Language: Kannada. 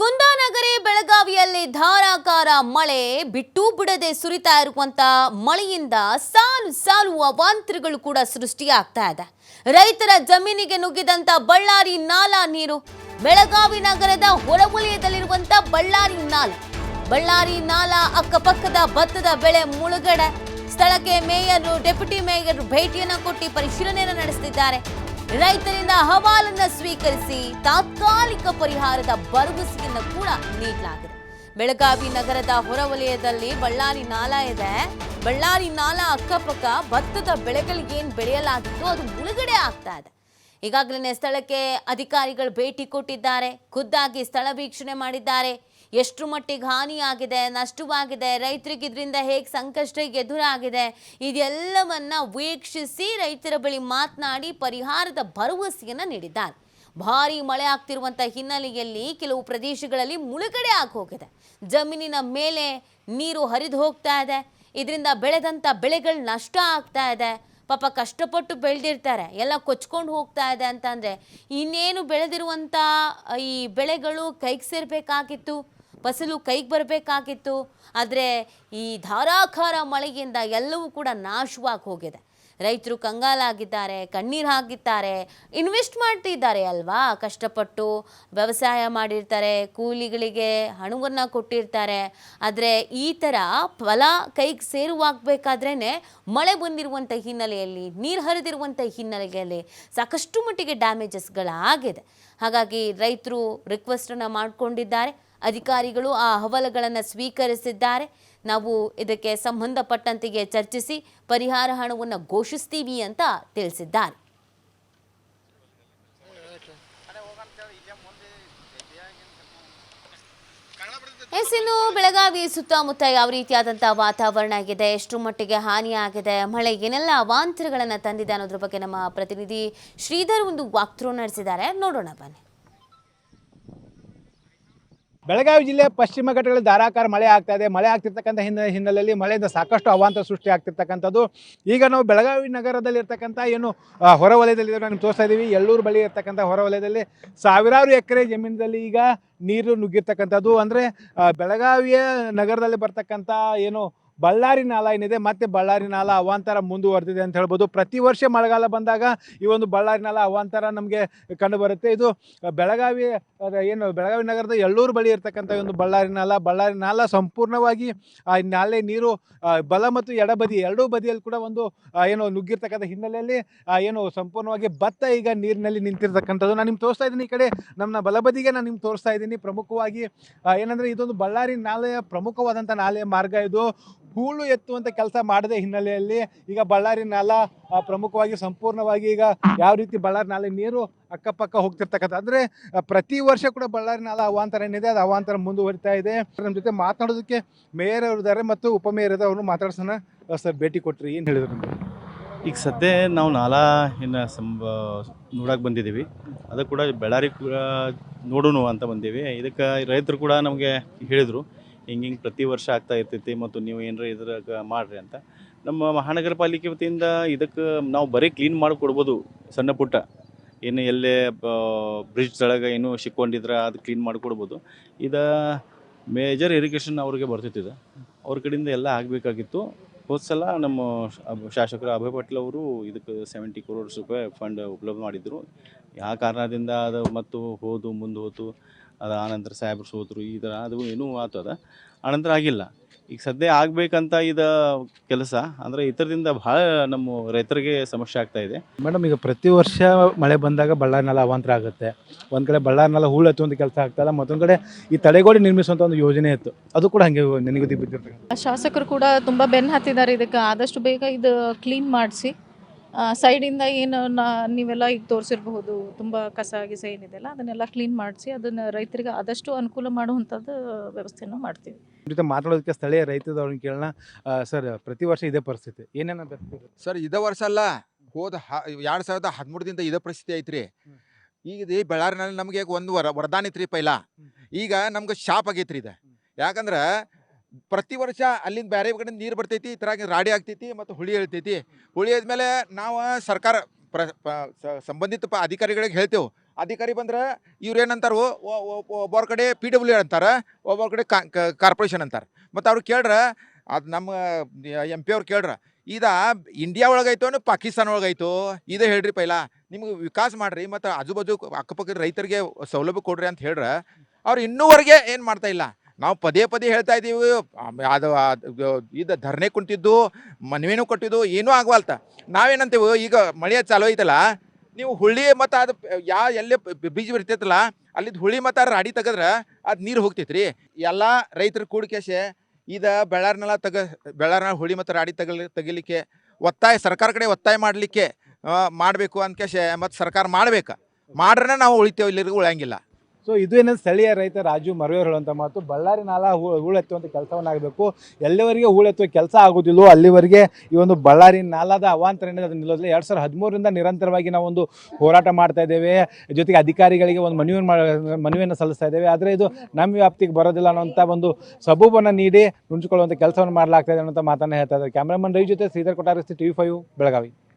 ಕುಂದಾನಗರಿ ಬೆಳಗಾವಿಯಲ್ಲಿ ಧಾರಾಕಾರ ಮಳೆ ಬಿಟ್ಟು ಬಿಡದೆ ಸುರಿತಾ ಇರುವಂತ ಮಳೆಯಿಂದ ಸಾಲು ಸಾಲು ಅವಾಂತರಗಳು ಕೂಡ ಸೃಷ್ಟಿಯಾಗ್ತಾ ಇದೆ. ರೈತರ ಜಮೀನಿಗೆ ನುಗ್ಗಿದಂತ ಬಳ್ಳಾರಿ ನಾಲಾ ನೀರು. ಬೆಳಗಾವಿ ನಗರದ ಹೊರವಲಯದಲ್ಲಿರುವಂತ ಬಳ್ಳಾರಿ ನಾಲ. ಬಳ್ಳಾರಿ ನಾಲಾ ಅಕ್ಕಪಕ್ಕದ ಭತ್ತದ ಬೆಳೆ ಮುಳುಗಡೆ. ಸ್ಥಳಕ್ಕೆ ಮೇಯರ್, ಡೆಪ್ಯೂಟಿ ಮೇಯರ್ ಭೇಟಿಯನ್ನು ಕೊಟ್ಟು ಪರಿಶೀಲನೆಯನ್ನು ನಡೆಸುತ್ತಿದ್ದಾರೆ ರೈತರಿಂದ ಅಹವಾಲನ್ನ ಸ್ವೀಕರಿಸಿ ತಾತ್ಕಾಲಿಕ ಪರಿಹಾರದ ಭರವಸೆಯನ್ನು ಕೂಡ ನೀಡಲಾಗಿದೆ. ಬೆಳಗಾವಿ ನಗರದ ಹೊರವಲಯದಲ್ಲಿ ಬಳ್ಳಾರಿ ನಾಲಾ ಇದೆ. ಬಳ್ಳಾರಿ ನಾಲಾ ಅಕ್ಕಪಕ್ಕ ಭತ್ತದ ಬೆಳೆಗಳಿಗೆ ಏನು ಬೆಳೆಯಲಾಗಿತ್ತು ಅದು ಮುಳುಗಡೆ ಆಗ್ತಾ ಇದೆ. ಈಗಾಗಲೇ ಸ್ಥಳಕ್ಕೆ ಅಧಿಕಾರಿಗಳು ಭೇಟಿ ಕೊಟ್ಟಿದ್ದಾರೆ. ಖುದ್ದಾಗಿ ಸ್ಥಳ ವೀಕ್ಷಣೆ ಮಾಡಿದ್ದಾರೆ. ಎಷ್ಟು ಮಟ್ಟಿಗೆ ಹಾನಿಯಾಗಿದೆ, ನಷ್ಟವಾಗಿದೆ, ರೈತರಿಗೆ ಇದರಿಂದ ಹೇಗೆ ಸಂಕಷ್ಟ ಎದುರಾಗಿದೆ, ಇದೆಲ್ಲವನ್ನ ವೀಕ್ಷಿಸಿ ರೈತರ ಬಳಿ ಮಾತನಾಡಿ ಪರಿಹಾರದ ಭರವಸೆಯನ್ನು ನೀಡಿದ್ದಾರೆ. ಭಾರಿ ಮಳೆ ಆಗ್ತಿರುವಂಥ ಹಿನ್ನೆಲೆಯಲ್ಲಿ ಕೆಲವು ಪ್ರದೇಶಗಳಲ್ಲಿ ಮುಳುಗಡೆ ಹೋಗಿದೆ. ಜಮೀನಿನ ಮೇಲೆ ನೀರು ಹರಿದು ಹೋಗ್ತಾ ಇದೆ. ಇದರಿಂದ ಬೆಳೆದಂಥ ಬೆಳೆಗಳು ನಷ್ಟ ಆಗ್ತಾ ಇದೆ. ಪಾಪ ಕಷ್ಟಪಟ್ಟು ಬೆಳೆದಿರ್ತಾರೆ. ಎಲ್ಲ ಕೊಚ್ಕೊಂಡು ಹೋಗ್ತಾ ಇದೆ ಅಂತಂದರೆ ಇನ್ನೇನು ಬೆಳೆದಿರುವಂಥ ಈ ಬೆಳೆಗಳು ಕೈಗೆ ಸೇರಬೇಕಾಗಿತ್ತು. ಫಸಲು ಕೈಗೆ ಬರಬೇಕಾಗಿತ್ತು. ಆದರೆ ಈ ಧಾರಾಕಾರ ಮಳೆಯಿಂದ ಎಲ್ಲವೂ ಕೂಡ ನಾಶವಾಗಿ ಹೋಗಿದೆ. ರೈತರು ಕಂಗಾಲಾಗಿದ್ದಾರೆ ಕಣ್ಣೀರು ಹಾಕಿದ್ದಾರೆ ಇನ್ವೆಸ್ಟ್ ಮಾಡ್ತಿದ್ದಾರೆ ಅಲ್ವಾ? ಕಷ್ಟಪಟ್ಟು ವ್ಯವಸಾಯ ಮಾಡಿರ್ತಾರೆ, ಕೂಲಿಗಳಿಗೆ ಹಣವನ್ನು ಕೊಟ್ಟಿರ್ತಾರೆ. ಆದರೆ ಈ ಥರ ಫಲ ಕೈಗೆ ಸೇರುವಾಗಬೇಕಾದ್ರೇ ಮಳೆ ಬಂದಿರುವಂಥ ಹಿನ್ನೆಲೆಯಲ್ಲಿ, ನೀರು ಹರಿದಿರುವಂಥ ಹಿನ್ನೆಲೆಯಲ್ಲಿ ಸಾಕಷ್ಟು ಮಟ್ಟಿಗೆ ಡ್ಯಾಮೇಜಸ್ಗಳಾಗಿದೆ. ಹಾಗಾಗಿ ರೈತರು ರಿಕ್ವೆಸ್ಟನ್ನು ಮಾಡಿಕೊಂಡಿದ್ದಾರೆ. ಅಧಿಕಾರಿಗಳು ಆ ಅಹವಾಲುಗಳನ್ನು ಸ್ವೀಕರಿಸಿದ್ದಾರೆ. ನಾವು ಇದಕ್ಕೆ ಸಂಬಂಧಪಟ್ಟಂತೆಗೆ ಚರ್ಚಿಸಿ ಪರಿಹಾರ ಹಣವನ್ನು ಘೋಷಿಸ್ತೀವಿ ಅಂತ ತಿಳಿಸಿದ್ದಾರೆ. ಎಸ್ ಬೆಳಗಾವಿ ಸುತ್ತಮುತ್ತ ಯಾವ ರೀತಿಯಾದಂತಹ ವಾತಾವರಣ ಆಗಿದೆ? ಎಷ್ಟು ಮಟ್ಟಿಗೆ ಹಾನಿಯಾಗಿದೆ ಮಳೆ ಏನೆಲ್ಲ ಅವಾಂತರಗಳನ್ನು ತಂದಿದೆ ಅನ್ನೋದ್ರ ಬಗ್ಗೆ ನಮ್ಮ ಪ್ರತಿನಿಧಿ ಶ್ರೀಧರ್ ಒಂದು ವಾಕ್ಥ್ರೋ ನಡೆಸಿದ್ದಾರೆ. ನೋಡೋಣ ಬನ್ನಿ. ಬೆಳಗಾವಿ ಜಿಲ್ಲೆ ಪಶ್ಚಿಮ ಘಟ್ಟಗಳಲ್ಲಿ ಧಾರಾಕಾರ ಮಳೆ ಆಗ್ತಾ ಇದೆ. ಮಳೆ ಆಗ್ತಿರ್ತಕ್ಕಂಥ ಹಿನ್ನೆ, ಹಿನ್ನೆಲೆಯಲ್ಲಿ ಮಳೆಯಿಂದ ಸಾಕಷ್ಟು ಅವಾಂತರ ಸೃಷ್ಟಿ ಆಗ್ತಿರ್ತಕ್ಕಂಥದ್ದು. ಈಗ ನಾವು ಬೆಳಗಾವಿ ನಗರದಲ್ಲಿ ಇರ್ತಕ್ಕಂಥ ಏನು ಹೊರವಲಯದಲ್ಲಿ ನಾನು ತೋರಿಸ್ತಾ ಇದ್ದೀವಿ ಎಳ್ಳೂರು ಬಳಿ ಇರ್ತಕ್ಕಂಥ ಹೊರವಲಯದಲ್ಲಿ ಸಾವಿರಾರು ಎಕರೆ ಜಮೀನಿನಲ್ಲಿ ಈಗ ನೀರು ನುಗ್ಗಿರ್ತಕ್ಕಂಥದ್ದು. ಅಂದರೆ ಬೆಳಗಾವಿಯ ನಗರದಲ್ಲಿ ಬರ್ತಕ್ಕಂಥ ಏನು ಬಳ್ಳಾರಿ ನಾಲ ಏನಿದೆ, ಮತ್ತೆ ಬಳ್ಳಾರಿ ನಾಲ ಅವಾಂತರ ಮುಂದುವರೆದಿದೆ ಅಂತ ಹೇಳ್ಬೋದು. ಪ್ರತಿ ವರ್ಷ ಮಳೆಗಾಲ ಬಂದಾಗ ಈ ಒಂದು ಬಳ್ಳಾರಿ ನಾಲ ಅವಾಂತರ ನಮಗೆ ಕಂಡು ಬರುತ್ತೆ. ಇದು ಬೆಳಗಾವಿ ಏನು ಬೆಳಗಾವಿ ನಗರದ ಎಳ್ಳೂರು ಬಳಿ ಇರ್ತಕ್ಕಂಥ ಒಂದು ಬಳ್ಳಾರಿ ನಾಲ. ಬಳ್ಳಾರಿ ನಾಲ ಸಂಪೂರ್ಣವಾಗಿ ನಾಲೆ ನೀರು ಬಲ ಮತ್ತು ಎಡಬದಿ ಎರಡೂ ಬದಿಯಲ್ಲಿ ಕೂಡ ಒಂದು ಏನು ನುಗ್ಗಿರ್ತಕ್ಕಂಥ ಹಿನ್ನೆಲೆಯಲ್ಲಿ ಏನು ಸಂಪೂರ್ಣವಾಗಿ ಭತ್ತ ಈಗ ನೀರಿನಲ್ಲಿ ನಿಂತಿರ್ತಕ್ಕಂಥದ್ದು. ನಾನು ನಿಮ್ಗೆ ತೋರಿಸ್ತಾ ಇದ್ದೀನಿ ಈ ಕಡೆ ನಮ್ಮ ಬಲಬದಿಗೆ ನಾನು ನಿಮ್ಗೆ ತೋರಿಸ್ತಾ ಇದ್ದೀನಿ. ಪ್ರಮುಖವಾಗಿ ಏನಂದ್ರೆ ಇದೊಂದು ಬಳ್ಳಾರಿ ನಾಲೆಯ ಪ್ರಮುಖವಾದಂಥ ನಾಲೆಯ ಮಾರ್ಗ ಇದು. ಹೂಳು ಎತ್ತುವಂತ ಕೆಲಸ ಮಾಡದೆ ಹಿನ್ನೆಲೆಯಲ್ಲಿ ಈಗ ಬಳ್ಳಾರಿ ನಾಲ ಪ್ರಮುಖವಾಗಿ ಸಂಪೂರ್ಣವಾಗಿ ಈಗ ಯಾವ ರೀತಿ ಬಳ್ಳಾರಿ ನಾಲೆ ನೀರು ಅಕ್ಕಪಕ್ಕ ಹೋಗ್ತಿರ್ತಕ್ಕಂಥ ಅಂದರೆ ಪ್ರತಿ ವರ್ಷ ಕೂಡ ಬಳ್ಳಾರಿ ನಾಲ ಅವಾಂತರ ಏನಿದೆ ಅದು ಅವಾಂತರ ಮುಂದುವರಿತಾ ಇದೆ. ನಮ್ಮ ಜೊತೆ ಮಾತನಾಡೋದಕ್ಕೆ ಮೇಯರ್ ಅವರು ಇದ್ದಾರೆ ಮತ್ತು ಉಪಮೇಯರ್ ಇದ್ದಾರೆ, ಅವ್ರನ್ನು ಮಾತಾಡ್ಸೋಣ. ಸರ್, ಭೇಟಿ ಕೊಟ್ರಿ, ಏನು ಹೇಳಿದ್ರು ನಿಮಗೆ? ಈಗ ಸದ್ಯ ನಾವು ನಾಲಾ ಇನ್ನು ಸಂಬ ನೋಡಕ್ಕೆ ಬಂದಿದ್ದೀವಿ. ಅದು ಕೂಡ ಬಳ್ಳಾರಿ ಕೂಡ ನೋಡೋಣ ಅಂತ ಬಂದೀವಿ. ಇದಕ್ಕೆ ರೈತರು ಕೂಡ ನಮಗೆ ಹೇಳಿದರು. ಹಿಂಗೆ ಹಿಂಗೆ ಪ್ರತಿ ವರ್ಷ ಆಗ್ತಾ ಇರ್ತೈತಿ ಮತ್ತು ನೀವು ಏನರ ಇದ್ರಾಗ ಮಾಡ್ರಿ ಅಂತ. ನಮ್ಮ ಮಹಾನಗರ ಪಾಲಿಕೆ ವತಿಯಿಂದ ಇದಕ್ಕೆ ನಾವು ಬರೀ ಕ್ಲೀನ್ ಮಾಡಿ ಕೊಡ್ಬೋದು ಸಣ್ಣ ಪುಟ್ಟ. ಏನು ಎಲ್ಲೇ ಬ್ರಿಡ್ಜ್ ಒಳಗೆ ಏನು ಸಿಕ್ಕೊಂಡಿದ್ರೆ ಅದು ಕ್ಲೀನ್ ಮಾಡಿ ಕೊಡ್ಬೋದು. ಇದು ಮೇಜರ್ ಇರಿಗೇಷನ್ ಅವ್ರಿಗೆ ಬರ್ತಿತ್ತಿದೆ ಅವ್ರ ಕಡೆಯಿಂದ ಎಲ್ಲ ಆಗಬೇಕಾಗಿತ್ತು. ಹೋದ ಸಲ ನಮ್ಮ ಶಾಸಕರು ಅಭಯ್ ಪಾಟೀಲ್ ಅವರು ಇದಕ್ಕೆ ಸೆವೆಂಟಿ ಕ್ರೋರ್ಸ್ ರೂಪಾಯಿ ಫಂಡ್ ಉಪಲಬ್ಧ ಮಾಡಿದ್ರು. ಯಾವ ಕಾರಣದಿಂದ ಅದು ಮತ್ತು ಹೋದು, ಮುಂದೆ ಹೋತು. ಅದು ಆನಂತರ ಸಾಹೇಬ್ರು ಸೋತರು ಈ ಥರ ಅದು ಏನೂ ಆತದ ಅದ. ಆನಂತರ ಆಗಿಲ್ಲ. ಈಗ ಸದ್ಯ ಆಗಬೇಕಂತ ಇದ ಕೆಲಸ ಅಂದರೆ ಇತರದಿಂದ ಭಾಳ ನಮ್ಮ ರೈತರಿಗೆ ಸಮಸ್ಯೆ ಆಗ್ತಾ ಇದೆ. ಮೇಡಮ್ ಈಗ ಪ್ರತಿ ವರ್ಷ ಮಳೆ ಬಂದಾಗ ಬಳ್ಳಾರಿ ನೆಲ ಅವಾಂತರ ಆಗುತ್ತೆ. ಒಂದು ಕಡೆ ಬಳ್ಳಾರಿ ನೆಲ ಹೂಳು ಕೆಲಸ ಆಗ್ತಲ್ಲ ಮತ್ತೊಂದು ಕಡೆ ಈ ತಡೆಗೋಡೆ ನಿರ್ಮಿಸುವಂಥ ಒಂದು ಯೋಜನೆ ಇತ್ತು. ಅದು ಕೂಡ ಹಂಗೆ ನೆನಗುದಿ ಬಿದ್ದಿರ್ತಕ್ಕಂಥ ಶಾಸಕರು ಕೂಡ ತುಂಬ ಬೆನ್ನು ಹತ್ತಿದ್ದಾರೆ ಇದಕ್ಕೆ. ಆದಷ್ಟು ಬೇಗ ಇದು ಕ್ಲೀನ್ ಮಾಡಿಸಿ. ಸೈಡಿಂದ ಏನು ನಾ ನೀವೆಲ್ಲ ಈಗ ತೋರಿಸಿರಬಹುದು ತುಂಬ ಕಸ ಗಿಸ ಏನಿದೆಯಲ್ಲ ಅದನ್ನೆಲ್ಲ ಕ್ಲೀನ್ ಮಾಡಿಸಿ ಅದನ್ನು ರೈತರಿಗೆ ಆದಷ್ಟು ಅನುಕೂಲ ಮಾಡುವಂಥದ್ದು ವ್ಯವಸ್ಥೆನೂ ಮಾಡ್ತೀವಿ. ಜೊತೆ ಮಾತಾಡೋದಕ್ಕೆ ಸ್ಥಳೀಯ ರೈತದವ್ರನ್ನ ಕೇಳೋಣ. ಸರ್ ಪ್ರತಿ ವರ್ಷ ಇದೇ ಪರಿಸ್ಥಿತಿ ಏನೇನು ಸರ್ ಇದೇ ವರ್ಷ ಅಲ್ಲ ಹೋದ ಹ ಎರಡು ಸಾವಿರದ ಹದಿಮೂರದಿಂದ ಇದೇ ಪರಿಸ್ಥಿತಿ ಐತ್ರಿ. ಈಗ ಈ ಬಳ್ಳಾರಿನಲ್ಲಿ ನಮಗೆ ಒಂದು ವರ ವರದಾನ ಐತ್ರಿ ಪೈಲ. ಈಗ ನಮ್ಗೆ ಶಾಪ್ ಆಗೈತ್ರಿ ಇದು. ಯಾಕಂದ್ರೆ ಪ್ರತಿ ವರ್ಷ ಅಲ್ಲಿಂದ ಬೇರೆ ಕಡೆ ನೀರು ಬರ್ತೈತಿ, ಈ ಥರ ರಾಡಿ ಆಗ್ತೈತಿ ಮತ್ತು ಹುಳಿ ಹೇಳ್ತೈತಿ. ಹುಳಿ ಆದ್ಮೇಲೆ ನಾವು ಸರ್ಕಾರ ಪ್ರ ಸಂಬಂಧಿತ ಪ ಅಧಿಕಾರಿಗಳಿಗೆ ಹೇಳ್ತೇವೆ. ಅಧಿಕಾರಿ ಬಂದ್ರೆ ಇವ್ರು ಏನಂತಾರು ಒಬ್ಬರ ಕಡೆ ಪಿ ಡಬ್ಲ್ಯೂ ಅಂತಾರೆ, ಒಬ್ಬರ ಕಡೆ ಕಾರ್ಪೊರೇಷನ್ ಅಂತಾರೆ. ಮತ್ತು ಅವ್ರು ಕೇಳ್ರ, ಅದು ನಮ್ಮ ಎಂ ಪಿ ಅವ್ರು ಕೇಳ್ರ, ಇದ ಇಂಡಿಯಾ ಒಳಗಾಯ್ತು ಅನ್ನೋ ಪಾಕಿಸ್ತಾನ ಒಳಗಾಯ್ತು ಇದೇ ಹೇಳ್ರಿ ಪೈಲ, ನಿಮ್ಗೆ ವಿಕಾಸ ಮಾಡ್ರಿ, ಮತ್ತು ಆಜು ಬಾಜು ಅಕ್ಕಪಕ್ಕದ ರೈತರಿಗೆ ಸೌಲಭ್ಯ ಕೊಡ್ರಿ ಅಂತ ಹೇಳ್ರ, ಅವ್ರು ಇನ್ನೂವರೆಗೆ ಏನು ಮಾಡ್ತಾ ಇಲ್ಲ. ನಾವು ಪದೇ ಪದೇ ಹೇಳ್ತಾ ಇದ್ದೀವಿ ಅದು ಇದು ಧರಣೆ ಕುಂತಿದ್ದು ಮನವಿನೂ ಕೊಟ್ಟಿದ್ದು, ಏನೂ ಆಗವಲ್ತ. ನಾವೇನಂತೀವಿ, ಈಗ ಮಳೆ ಚಾಲು ಐತಲ್ಲ, ನೀವು ಹುಳಿ ಮತ್ತು ಅದು, ಯಾ, ಎಲ್ಲೇ ಬೀಜ ಬಿರ್ತೈತಲ್ಲ ಅಲ್ಲಿದ್ದು ಹುಳಿ ಮತ್ತು ರಾಡಿ ತೆಗೆದ್ರೆ ಅದು ನೀರು ಹೋಗ್ತೈತ್ರಿ. ಎಲ್ಲ ರೈತರು ಕೂಡಿಕೆಸೆ ಇದು ಬೆಳ್ಳಾರ್ನೆಲ್ಲ ತೆಗ ಬೆಳಾರ್ನ ಹುಳಿ ಮತ್ತು ರಾಡಿ ತೆಗಲಿ, ತೆಗಿಲಿಕ್ಕೆ, ಒತ್ತಾಯ, ಸರ್ಕಾರ ಕಡೆ ಒತ್ತಾಯ ಮಾಡಲಿಕ್ಕೆ ಮಾಡಬೇಕು ಅಂದ್ಕೇಶೆ ಮತ್ತು ಸರ್ಕಾರ ಮಾಡ್ಬೇಕು. ಮಾಡ್ರೆ ನಾವು ಉಳಿತೇವೆ, ಇಲ್ಲಿರಿಗೂ ಉಳಿಯಂಗಿಲ್ಲ. ಸೊ ಇದು ಏನಂದ್ರೆ ಸ್ಥಳೀಯ ರೈತ ರಾಜು ಮರವೇರು ಹೇಳುವಂಥ ಮಾತು. ಬಳ್ಳಾರಿ ನಾಲ ಹೂಳೆತ್ತುವಂಥ ಕೆಲಸವನ್ನಾಗಬೇಕು ಎಲ್ಲಿವರೆಗೆ ಹೂಳೆತ್ತುವ ಕೆಲಸ ಆಗೋದಿಲ್ಲೋ ಅಲ್ಲಿವರೆಗೆ ಈ ಒಂದು ಬಳ್ಳಾರಿ ನಾಲದ ಅವಾಂತರ ಏನಿದೆ ಅದನ್ನು ನಿಲ್ಲೋದಿಲ್ಲ. ಎರಡು ಸಾವಿರದ ಹದಿಮೂರರಿಂದ ನಿರಂತರವಾಗಿ ನಾವು ಒಂದು ಹೋರಾಟ ಮಾಡ್ತಾ ಇದ್ದೇವೆ. ಜೊತೆಗೆ ಅಧಿಕಾರಿಗಳಿಗೆ ಒಂದು ಮಾಡ ಮನವಿಯನ್ನು ಸಲ್ಲಿಸ್ತಾ ಇದ್ದೇವೆ. ಆದರೆ ಇದು ನಮ್ಮ ವ್ಯಾಪ್ತಿಗೆ ಬರೋದಿಲ್ಲ ಅನ್ನೋಂಥ ಒಂದು ಸಬೂಬನ್ನು ನೀಡಿ ನುಂಚಿಕೊಳ್ಳುವಂಥ ಕೆಲಸವನ್ನು ಮಾಡಲಾಗ್ತಾ ಇದೆ ಅನ್ನೋಂಥ ಮಾತನ್ನು ಹೇಳ್ತಾ ಇದ್ದಾರೆ. ಕ್ಯಾಮ್ರಾಮನ್ ರವಿ ಜೊತೆ ಶ್ರೀಧರ್ ಕೊಟ್ಟಾರಸ್ತಿ ಟಿ ವಿ ಫೈವ್, ಬೆಳಗಾವಿ.